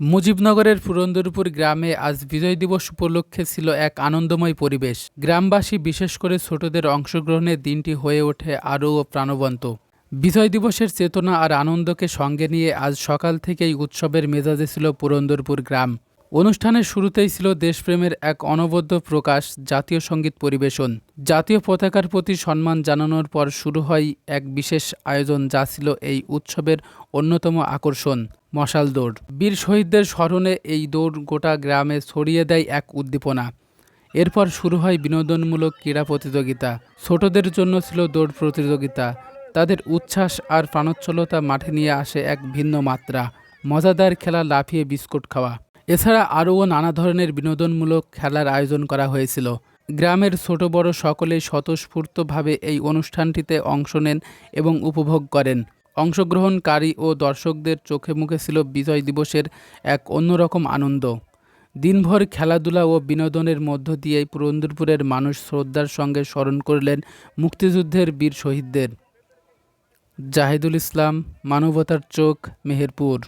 মুজিবনগরের পুরন্দরপুর গ্রামে আজ বিজয় দিবস উপলক্ষে ছিল এক আনন্দময় পরিবেশ। গ্রামবাসী বিশেষ করে ছোটদের অংশগ্রহণে দিনটি হয়ে ওঠে আরও প্রাণবন্ত। বিজয় দিবসের চেতনা আর আনন্দকে সঙ্গে নিয়ে আজ সকাল থেকেই উৎসবের মেজাজে ছিল পুরন্দরপুর গ্রাম। অনুষ্ঠানের শুরুতেই ছিল দেশপ্রেমের এক অনবদ্য প্রকাশ, জাতীয় সংগীত পরিবেশন। জাতীয় পতাকার প্রতি সম্মান জানানোর পর শুরু হয় এক বিশেষ আয়োজন, যা ছিল এই উৎসবের অন্যতম আকর্ষণ। মশাল দৌড়। বীর শহীদদের স্মরণে এই দৌড় গোটা গ্রামে ছড়িয়ে দেয় এক উদ্দীপনা। এরপর শুরু হয় বিনোদনমূলক ক্রীড়া প্রতিযোগিতা। ছোটদের জন্য ছিল দৌড় প্রতিযোগিতা। তাদের উচ্ছ্বাস আর প্রাণোচ্ছলতা মাঠে নিয়ে আসে এক ভিন্ন মাত্রা। মজাদার খেলা লাফিয়ে বিস্কুট খাওয়া। এছাড়া আরও নানা ধরনের বিনোদনমূলক খেলার আয়োজন করা হয়েছিল। গ্রামের ছোট বড় সকলেই স্বতঃস্ফূর্তভাবে এই অনুষ্ঠানটিতে অংশ নেন এবং উপভোগ করেন। অংশগ্রহণকারী ও দর্শকদের চোখে মুখে ছিল বিজয় দিবসের এক অন্যরকম আনন্দ। দিনভর খেলাধুলা ও বিনোদনের মধ্য দিয়ে পুরন্দরপুরের মানুষ শ্রদ্ধার সঙ্গে স্মরণ করলেন মুক্তিযুদ্ধের বীর শহীদদের। জাহিদুল ইসলাম, মানবতার চোখ, মেহেরপুর।